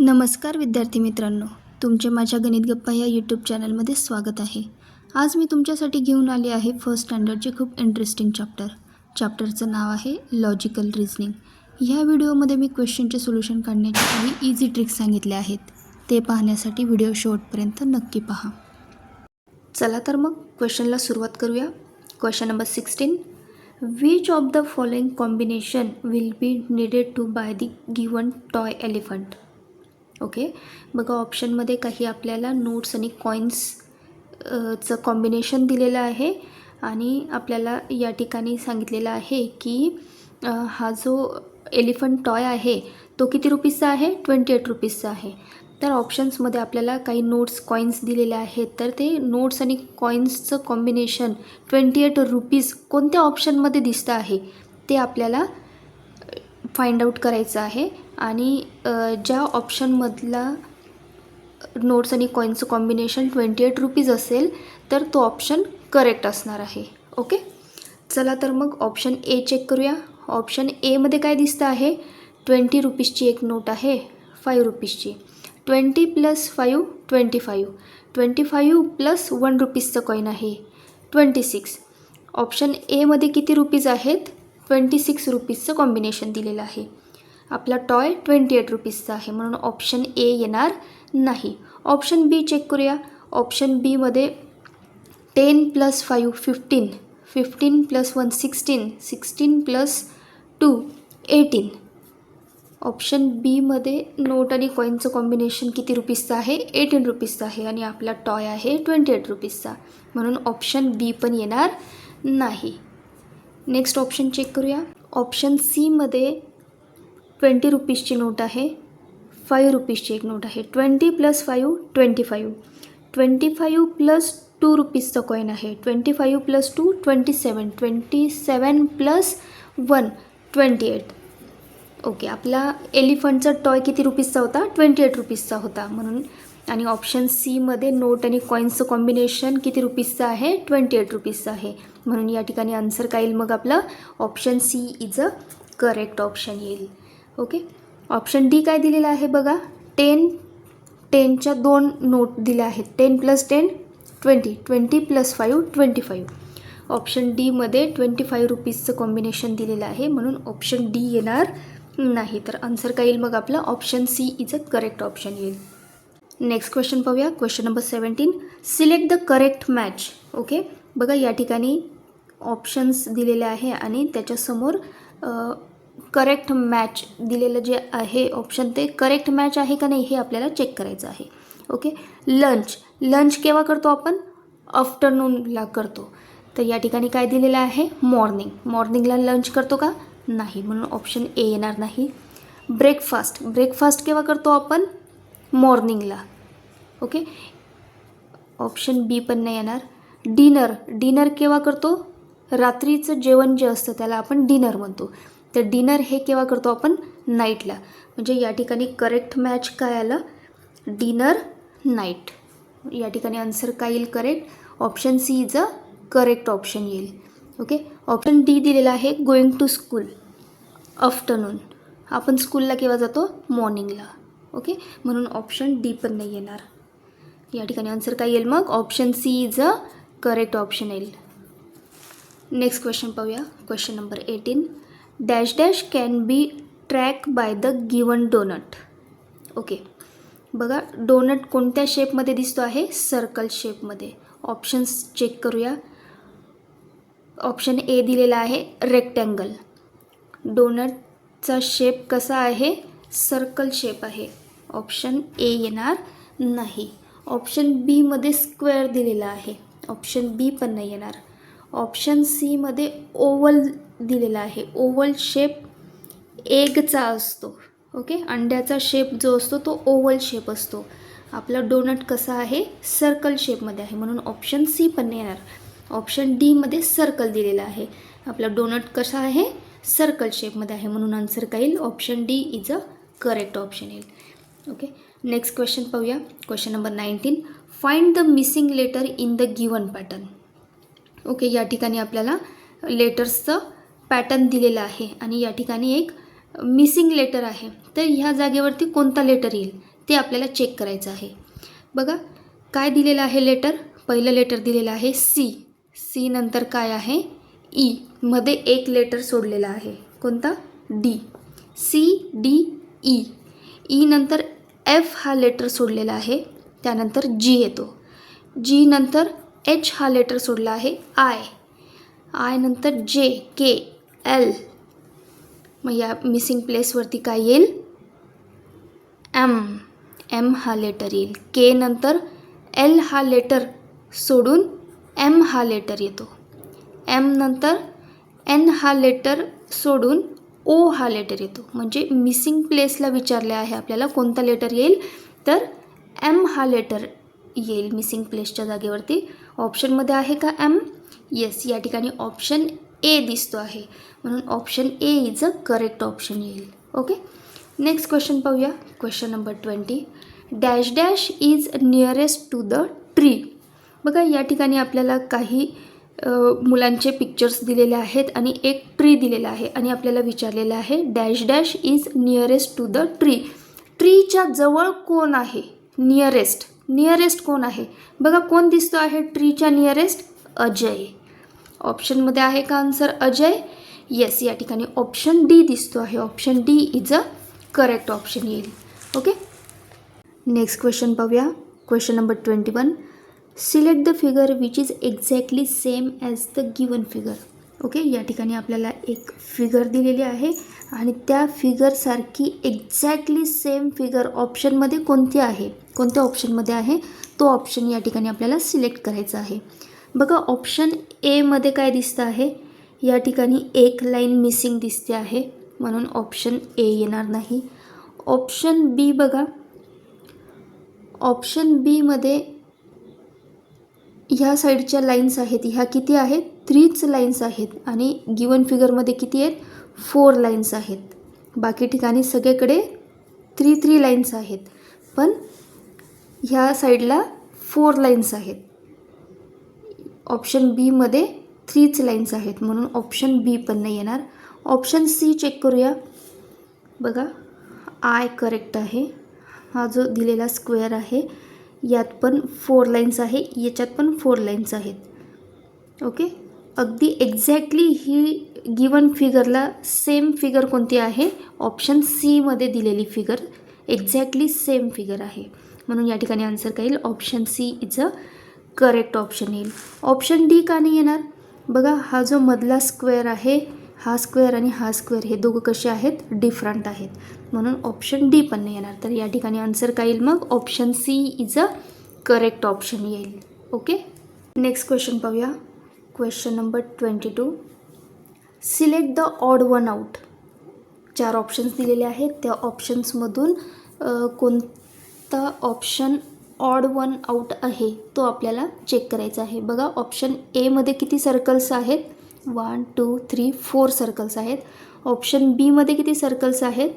नमस्कार विद्यार्थी मित्रांनो तुमचे माझ्या गणित गप्पा या यूट्यूब चॅनलमध्ये स्वागत आहे. आज मी तुमच्यासाठी घेऊन आले आहे फर्स्ट स्टँडर्डचे खूप इंटरेस्टिंग चॅप्टर चॅप्टरचं नाव आहे लॉजिकल रिझनिंग ह्या व्हिडिओमध्ये मी क्वेश्चनचे सोल्युशन काढण्याचे काही इझी ट्रिक्स सांगितले आहेत. ते पाहण्यासाठी व्हिडिओ शेवटपर्यंत नक्की पहा. चला तर मग क्वेश्चनला सुरुवात करूया. Question number sixteen which of the following combination will be needed to buy the given toy elephant okay? बघा ऑप्शनमध्ये काही आपल्याला नोट्स आणि कॉईन्स चं कॉम्बिनेशन दिलेलं आहे आणि आपल्याला या ठिकाणी सांगितलेलं आहे की हा जो एलिफंट टॉय आहे तो किती रुपीजचा आहे? ट्वेंटी एट रुपीजचा आहे. तर ऑप्शन्समध्ये आपल्याला काही नोट्स कॉईन्स दिलेले आहेत. तर ते नोट्स आणि कॉईन्सचं कॉम्बिनेशन ट्वेंटी एट रुपीज कोणत्या ऑप्शनमध्ये दिसतं आहे ते आपल्याला फाइंड आउट करायचं आहे. आणि ज्या ऑप्शनमधला नोट्स आणि कॉईनचं कॉम्बिनेशन ट्वेंटी एट रुपीज असेल तर तो ऑप्शन करेक्ट असणार आहे. ओके? चला तर मग ऑप्शन ए चेक करूया. ऑप्शन एमध्ये काय दिसतं आहे? ट्वेंटी रुपीजची एक नोट आहे five रुपीजची twenty plus five twenty five twenty five plus one रुपीजचं coin आहे ट्वेंटी सिक्स ऑप्शन एमध्ये किती रुपीज आहेत? ट्वेंटी सिक्स रुपीजचं कॉम्बिनेशन दिलेलं आहे. आपला टॉय ट्वेंटी एट रुपीजचा आहे. म्हणून ऑप्शन ए येणार नाही. ऑप्शन बी चेक करूया. ऑप्शन बीमध्ये ten plus five fifteen fifteen plus one sixteen sixteen plus two eighteen. Option बीमध्ये नोट आणि कॉईनचं कॉम्बिनेशन किती रुपीजचं आहे? एटीन रुपीजचं आहे आणि आपला टॉय आहे ट्वेंटी एट रुपीजचा. म्हणून ऑप्शन बी पण येणार नाही. नेक्स्ट ऑप्शन चेक करूया. ऑप्शन सीमध्ये ट्वेंटी रुपीजची नोट आहे फाईव्ह रुपीजची एक नोट आहे. Twenty plus five twenty five twenty five plus two रुपीजचं coin आहे. Twenty five plus two twenty seven twenty seven plus one twenty eight okay आपला एलिफंटचा टॉय किती रुपीजचा होता? ट्वेंटी एट रुपीजचा होता. म्हणून आणि ऑप्शन सीमध्ये नोट आणि कॉईन्सचं कॉम्बिनेशन किती रुपीजचं आहे? ट्वेंटी एट रुपीजचं आहे. म्हणून या ठिकाणी आन्सर काय येईल मग आपलं? Option C is a correct option येईल. ओके? ऑप्शन डी काय दिलेलं आहे बघा? टेन टेनच्या दोन नोट दिल्या आहेत. Ten plus ten twenty. Twenty plus five twenty five. Option डीमध्ये ट्वेंटी फाईव्ह रुपीजचं कॉम्बिनेशन दिलेलं आहे म्हणून ऑप्शन डी येणार नाही. तर आन्सर काय येईल मग आपलं? Option C is a correct option येईल. नेक्स्ट क्वेश्चन पाहूया. Question number seventeen select the correct match okay बघा या ठिकाणी ऑप्शन्स दिलेले आहे आणि त्याच्यासमोर करेक्ट मॅच दिलेलं जे आहे ऑप्शन ते करेक्ट मॅच आहे का नाही हे आपल्याला चेक करायचं आहे. ओके लंच लंच केव्हा करतो आपण? आफ्टरनूनला करतो. तर या ठिकाणी काय दिलेलं आहे? मॉर्निंग मॉर्निंगला लंच करतो का? नाही. म्हणून ऑप्शन ए येणार नाही. ब्रेकफास्ट ब्रेकफास्ट केव्हा करतो आपण? मॉर्निंगला ओके ऑप्शन बी पण नाही येणार. डिनर डिनर केव्हा करतो? रात्रीचं जेवण जे असतं त्याला आपण डिनर म्हणतो. तर डिनर हे केव्हा करतो आपण? नाईटला. म्हणजे या ठिकाणी करेक्ट मॅच काय आलं? Dinner night. या ठिकाणी आन्सर काय येईल correct option C is a correct option येईल. ओके ऑप्शन डी दिलेला आहे गोइंग टू स्कूल आफ्टरनून आपण स्कूलला केव्हा जातो? मॉर्निंगला ओके म्हणून ऑप्शन डी पण नाही येणार. या ठिकाणी आन्सर काय येईल मग? Option C is a correct option येईल. नेक्स्ट क्वेश्चन पाहूया. Question number eighteen dash dash can be track by the given donut. Okay. बघा डोनट कोणत्या शेपमध्ये दिसतो आहे? सर्कल शेपमध्ये. ऑप्शन्स चेक करूया. ऑप्शन ए दिलेला आहे रेक्टँगल. डोनटचा शेप कसा आहे? सर्कल शेप आहे. ऑप्शन ए येणार नाही. ऑप्शन बीमध्ये स्क्वेअर दिलेला आहे. ऑप्शन बी पण नाही येणार. ऑप्शन सीमध्ये ओवल दिलेला आहे. ओवल शेप एगचा असतो. ओके? अंड्याचा शेप जो असतो तो ओवल शेप असतो. आपला डोनट कसा आहे? सर्कल शेपमध्ये आहे. म्हणून ऑप्शन सी पण येणार. ऑप्शन डीमध्ये सर्कल दिलेला आहे. आपला डोनट कसा आहे? सर्कल शेपमध्ये आहे. म्हणून आन्सर काय येईल? Option D is a correct option येईल. ओके? नेक्स्ट क्वेश्चन पाहूया. Question number nineteen find the missing letter in the given pattern okay या ठिकाणी आपल्याला लेटर्सचं पॅटर्न दिलेलं आहे आणि या ठिकाणी एक मिसिंग लेटर आहे. तर ह्या जागेवरती कोणता लेटर येईल ते आपल्याला चेक करायचं आहे. बघा काय दिलेलं आहे लेटर? पहिलं लेटर दिलेलं आहे सी सी नंतर काय आहे? ई मध्ये एक लेटर सोडलेला आहे. कोणता? D C D E E नंतर एफ हा लेटर सोडलेला आहे. त्यानंतर जी येतो. जी नंतर एच हा लेटर सोडला आहे. आय आय नंतर जे के एल मग या मिसिंग प्लेसवरती काय येईल? एम एम हा लेटर येईल. के नंतर एल हा लेटर सोडून एम हा लेटर येतो. एम नंतर एन हा लेटर सोडून ओ हा लेटर येतो. म्हणजे मिसिंग प्लेसला विचारले आहे आपल्याला कोणता लेटर येईल? तर एम हा लेटर येईल मिसिंग प्लेसच्या जागेवरती. ऑप्शनमध्ये आहे का एम येस या ठिकाणी ऑप्शन ए दिसतो आहे. म्हणून option A is a correct option येईल. ओके नेक्स्ट क्वेश्चन पाहूया. Question number twenty dash dash is nearest to the tree बघा या ठिकाणी आपल्याला काही मुलांचे पिक्चर्स दिलेले आहेत आणि एक ट्री दिलेला आहे आणि आपल्याला विचारलेलं आहे dash dash is nearest to the tree ट्रीच्या जवळ कोण आहे? नियरेस्ट नियरेस्ट कोण आहे? बघा कोण दिसतो आहे? ट्रीच्या नियरेस्ट अजय. ऑप्शनमध्ये आहे का आन्सर अजय? येस या ठिकाणी ऑप्शन डी दिसतो आहे. Option D is a correct option येईल. ओके नेक्स्ट क्वेश्चन पाहूया. Question number twenty one select the figure which is exactly same as the given figure okay या ठिकाणी आपल्याला एक फिगर दिलेली आहे आणि त्या फिगरसारखी एक्झॅक्टली सेम फिगर ऑप्शनमध्ये कोणती आहे? कोणत्या ऑप्शनमध्ये आहे? तो ऑप्शन या ठिकाणी आपल्याला सिलेक्ट करायचा आहे. बघा ऑप्शन एमध्ये काय दिसतं आहे? या ठिकाणी एक लाईन मिसिंग दिसते आहे म्हणून ऑप्शन ए येणार नाही. ऑप्शन बी बघा. ऑप्शन बीमध्ये ह्या साईडच्या लाईन्स आहेत ह्या किती आहेत? थ्रीच लाईन्स आहेत आणि गिवन फिगरमध्ये किती आहेत? फोर लाईन्स आहेत. बाकी ठिकाणी सगळीकडे थ्री थ्री लाईन्स आहेत. पण ह्या साईडला फोर लाईन्स आहेत. ऑप्शन बीमध्ये थ्रीच लाईन्स आहेत म्हणून ऑप्शन बी पण नाही येणार. ऑप्शन सी चेक करूया. बघा आय करेक्ट आहे. हा जो दिलेला स्क्वेअर आहे यात पण फोर लाईन्स आहे याच्यात पण फोर लाईन्स आहेत. ओके अगदी एक्झॅक्टली ही गिवन फिगरला सेम फिगर कोणती आहे? ऑप्शन सीमध्ये दिलेली फिगर एक्झॅक्टली सेम फिगर आहे. म्हणून या ठिकाणी आन्सर काय येईल? Option C is a correct option येईल. ऑप्शन डी का नाही येणार? बघा हा जो मधला स्क्वेअर आहे हा स्क्वेअर आणि हा स्क्वेअर हे दोघं कसे आहेत? डिफरंट आहेत. म्हणून ऑप्शन डी पण नाही येणार. तर या ठिकाणी आन्सर काय येईल मग? Option C is a correct option येईल. ओके? नेक्स्ट क्वेश्चन पाहूया. Question number twenty two. Select the odd one out. चार ऑप्शन्स दिलेले आहेत. त्या ऑप्शन्समधून कोणता ऑप्शन ऑड वन आउट आहे तो आपल्याला चेक करायचा आहे. बघा ऑप्शन एमध्ये किती सर्कल्स आहेत? One two three four circles आहेत. ऑप्शन बीमध्ये किती सर्कल्स आहेत?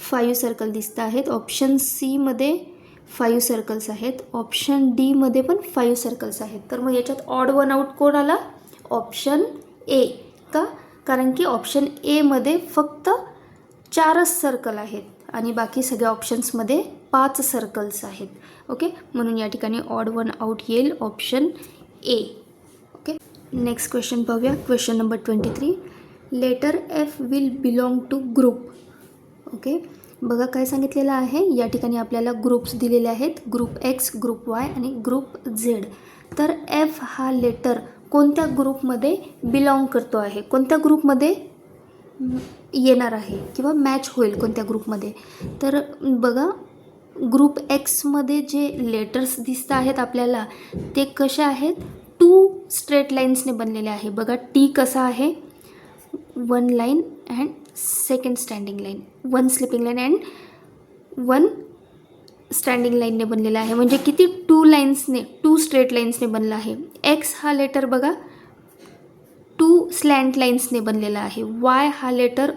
फाईव्ह सर्कल दिसत आहेत. ऑप्शन सीमध्ये फाईव्ह सर्कल्स आहेत. ऑप्शन डीमध्ये पण फाईव्ह सर्कल्स आहेत. तर मग याच्यात ऑड वन आउट कोण आला? ऑप्शन ए का? कारण की ऑप्शन एमध्ये फक्त चारच सर्कल आहेत आणि बाकी सगळ्या ऑप्शन्समध्ये पाच सर्कल्स आहेत. ओके म्हणून या ठिकाणी ऑड वन आउट येईल. ऑप्शन ए नेक्स्ट क्वेश्चन पाहूया question number twenty three letter F will belong to group okay बघा काय सांगितलेलं आहे. या ठिकाणी आपल्याला ग्रुप्स दिलेले आहेत. ग्रुप एक्स ग्रुप वाय आणि ग्रुप झेड तर एफ हा लेटर कोणत्या ग्रुपमध्ये बिलॉंग करतो आहे? कोणत्या ग्रुपमध्ये येणार आहे? किंवा मॅच होईल कोणत्या ग्रुपमध्ये तर बघा ग्रुप एक्समध्ये जे लेटर्स दिसत आहेत आपल्याला ते कसे आहेत? टू स्ट्रेट लाईन्सने बनलेले आहे. बघा टी कसा आहे? One line and second standing line one sleeping line and one standing लाईनने बनलेला आहे. म्हणजे किती? टू लाईन्सने टू स्ट्रेट लाईन्सने बनला आहे. एक्स हा लेटर बघा टू स्लँट लाईन्सने बनलेला आहे. वाय हा लेटर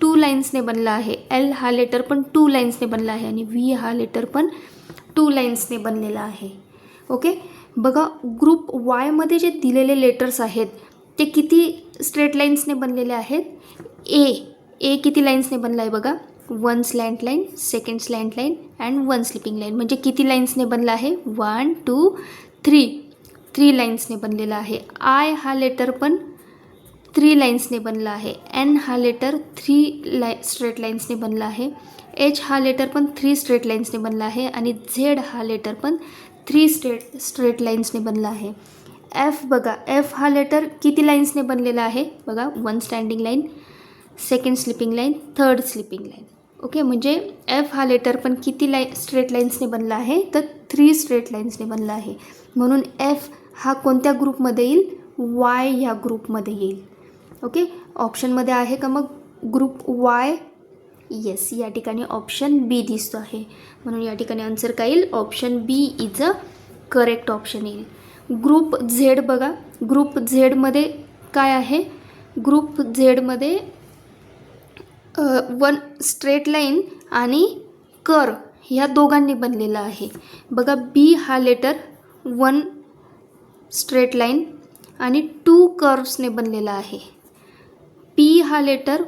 टू लाईन्सने बनला आहे. एल हा लेटर पण टू लाईन्सने बनला आणि व्ही हा लेटर पण टू लाईन्सने बनलेला आहे. ओके बघा ग्रुप वायमध्ये जे दिलेले लेटर्स आहेत ते किती स्ट्रेट लाईन्सने बनलेले आहेत? ए ए किती लाईन्सने म्हणजे बनला आहे बघा? One slant line second slant line and one sleeping line म्हणजे किती लाईन्सने बनला आहे? वन टू थ्री थ्री लाईन्सने बनलेला आहे. आय हा लेटर पण थ्री लाईन्सने बनला आहे. एन हा लेटर थ्री लाय स्ट्रेट लाईन्सने बनला आहे. एच हा लेटर पण थ्री स्ट्रेट लाईन्सने बनला आहे. आणि झेड हा लेटर पण थ्री स्ट्रेट स्ट्रेट लाईन्सने बनला आहे. एफ बघा एफ हा लेटर किती लाईन्सने बनलेला आहे? बघा one standing line second sleeping line third sleeping line. Okay म्हणजे एफ हा लेटर पण किती लाईन स्ट्रेट लाईन्सने बनला आहे? तर थ्री स्ट्रेट लाईन्सने बनला आहे. म्हणून एफ हा कोणत्या ग्रुपमध्ये येईल? वाय ह्या ग्रुपमध्ये येईल. ओके ऑप्शनमध्ये आहे का मग? ग्रुप वाय येस या ठिकाणी ऑप्शन बी दिसतो आहे. म्हणून या ठिकाणी आन्सर काय येईल? Option B is a correct option येईल. ग्रुप झेड बघा. ग्रुप झेडमध्ये काय आहे? ग्रुप झेडमध्ये वन स्ट्रेट लाईन आणि कर ह्या दोघांनी बनलेला आहे. बघा बी हा लेटर वन स्ट्रेट लाईन आणि टू कर्व्सने बनलेला आहे. पी हा लेटर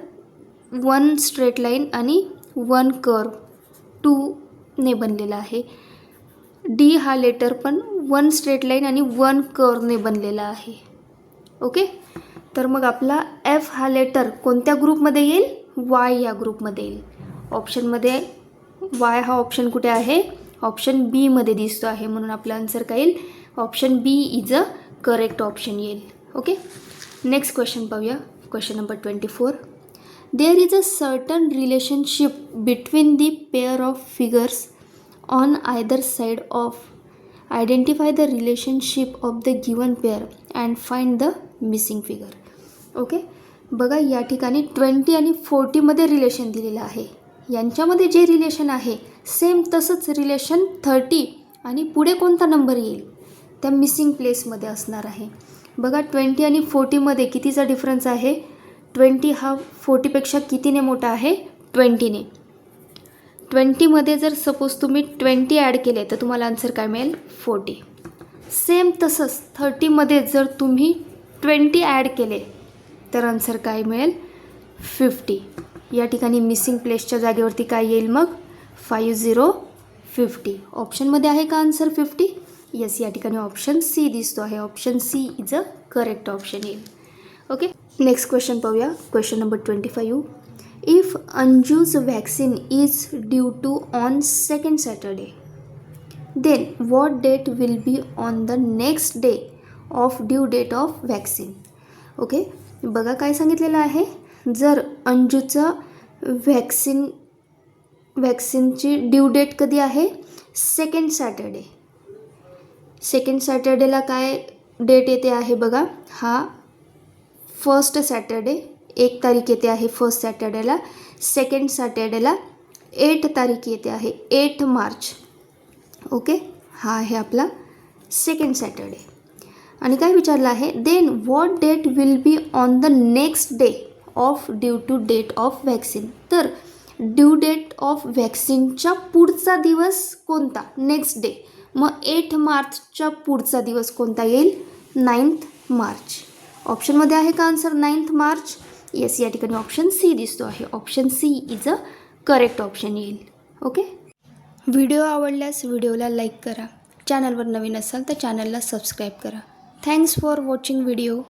वन स्ट्रेट लाईन आणि वन कर्व टूने बनलेला आहे. डी हा लेटर पण वन स्ट्रेट लाईन आणि वन कर्वने बनलेला आहे. ओके? तर मग आपला एफ हा लेटर कोणत्या ग्रुपमध्ये येईल? वाय या ग्रुपमध्ये येईल. ऑप्शनमध्ये वाय हा ऑप्शन कुठे आहे? ऑप्शन बीमध्ये दिसतो आहे म्हणून आपला आन्सर काय येईल? Option B is a correct option येईल. ओके? नेक्स्ट क्वेश्चन पाहूया. Question number twenty four. There is a certain relationship between the pair of figures on either side of identify the relationship of the given pair and find the missing figure okay बघा या ठिकाणी twenty आणि फोर्टीमध्ये relation दिलेलं आहे. यांच्यामध्ये जे relation आहे same तसंच रिलेशन थर्टी आणि पुढे कोणता नंबर येईल? त्या मिसिंग प्लेसमध्ये असणार आहे. बघा ट्वेंटी आणि फोर्टीमध्ये कितीचा डिफरन्स आहे? ट्वेंटी हा फोर्टीपेक्षा कितीने मोठा आहे? ट्वेंटीने. ट्वेंटीमध्ये जर सपोज तुम्ही ट्वेंटी ॲड केले तर तुम्हाला आन्सर काय मिळेल? फोर्टी. सेम तसंच थर्टीमध्ये जर तुम्ही ट्वेंटी ॲड केले तर आन्सर काय मिळेल? फिफ्टी. या ठिकाणी मिसिंग प्लेसच्या जागेवरती काय येईल मग? Five zero fifty. ऑप्शनमध्ये आहे का आन्सर फिफ्टी? येस या ठिकाणी ऑप्शन सी दिसतो आहे. Option C is a correct option येईल. ओके? नेक्स्ट क्वेश्चन पाहूया question number twenty five if Anju's vaccine is due to on second Saturday then what date will be on the next day of due date of vaccine okay बघा काय सांगितलेलं आहे. जर अंजूचं vaccine व्हॅक्सिनची due date कधी आहे? Second Saturday second सॅटर्डेला काय डेट येते आहे बघा. हा फर्स्ट सॅटर्डे एक तारीख येते आहे फर्स्ट सॅटर्डेला सेकंड सॅटर्डेला एट तारीख येते आहे एट मार्च ओके हा आहे आपला सेकंड सॅटर्डे आणि काय विचारलं आहे? Then what date will be on the next day of due to date of vaccine तर ड्यू डेट ऑफ व्हॅक्सिनच्या पुढचा दिवस कोणता? नेक्स्ट डे मग एट मार्चच्या पुढचा दिवस कोणता येईल? नाईन्थ मार्च ऑप्शनमध्ये आहे का आन्सर? नाईन्थ मार्च. येस या ठिकाणी ऑप्शन सी दिसतो आहे. Option C is a correct option येईल. ओके व्हिडिओ आवडल्यास व्हिडिओला लाईक करा. चॅनलवर नवीन असाल तर चॅनलला सबस्क्राईब करा. Thanks for watching video